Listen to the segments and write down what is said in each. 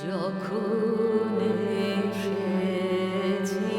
যখন এসেছি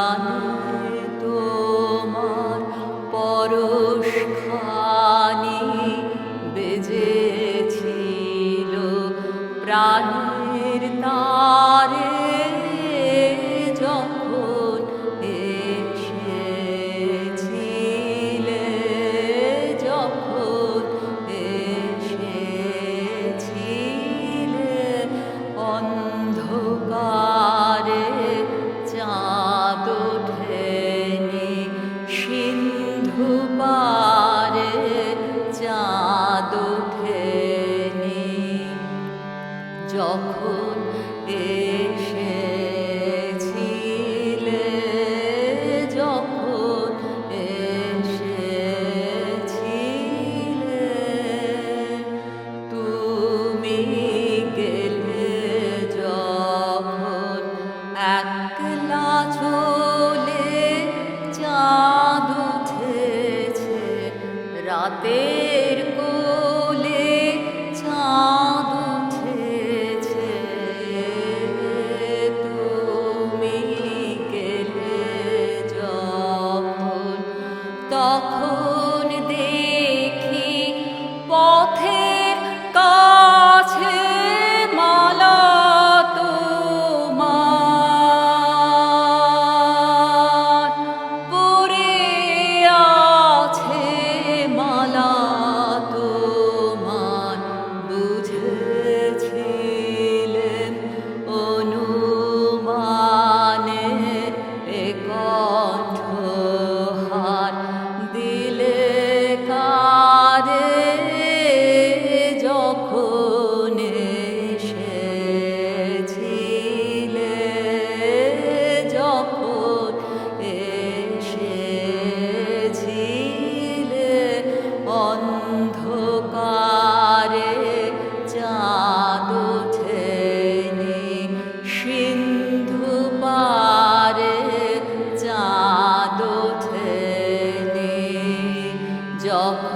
জানি তোমার পরশ বেজেছিল পারে যখন এ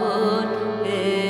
good.